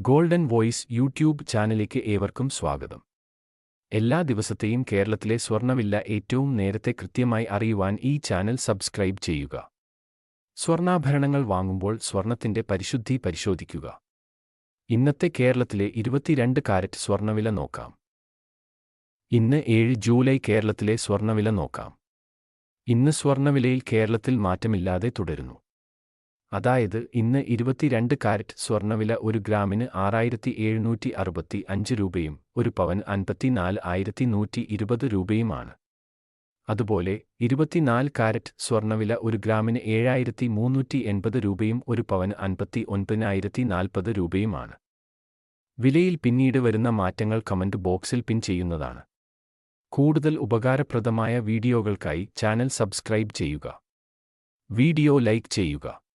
Golden voice YouTube ചാനലിലേക്ക് ഏവർക്കും സ്വാഗതം. എല്ലാ ദിവസത്തെയും കേരളത്തിലെ സ്വർണവില ഏറ്റവും നേരത്തെ കൃത്യമായി അറിയുവാൻ ഈ ചാനൽ സബ്സ്ക്രൈബ് ചെയ്യുക. സ്വർണാഭരണങ്ങൾ വാങ്ങുമ്പോൾ സ്വർണത്തിന്റെ പരിശുദ്ധി പരിശോധിക്കുക. ഇന്നത്തെ കേരളത്തിലെ ഇരുപത്തിരണ്ട് കാരറ്റ് സ്വർണവില നോക്കാം. ഇന്ന് ഏഴ് ജൂലൈ കേരളത്തിലെ സ്വർണവില നോക്കാം. ഇന്ന് സ്വർണവിലയിൽ കേരളത്തിൽ മാറ്റമില്ലാതെ തുടരുന്നു. അതായത് ഇന്ന് ഇരുപത്തിരണ്ട് കാരറ്റ് സ്വർണവില ഒരു ഗ്രാമിന് ആറായിരത്തി എഴുന്നൂറ്റി അറുപത്തി അഞ്ച് രൂപയും ഒരു പവൻ അൻപത്തിനാല് ആയിരത്തി നൂറ്റി ഇരുപത് രൂപയുമാണ്. അതുപോലെ ഇരുപത്തിനാല് കാരറ്റ് സ്വർണവില ഒരു ഗ്രാമിന് ഏഴായിരത്തി മൂന്നൂറ്റി എൺപത് രൂപയും ഒരു പവൻ അൻപത്തി ഒൻപതിനായിരത്തി നാൽപ്പത് രൂപയുമാണ്. വിലയിൽ പിന്നീട് വരുന്ന മാറ്റങ്ങൾ കമന്റ് ബോക്സിൽ പിൻ ചെയ്യുന്നതാണ്. കൂടുതൽ ഉപകാരപ്രദമായ വീഡിയോകൾക്കായി ചാനൽ സബ്സ്ക്രൈബ് ചെയ്യുക. വീഡിയോ ലൈക്ക് ചെയ്യുക.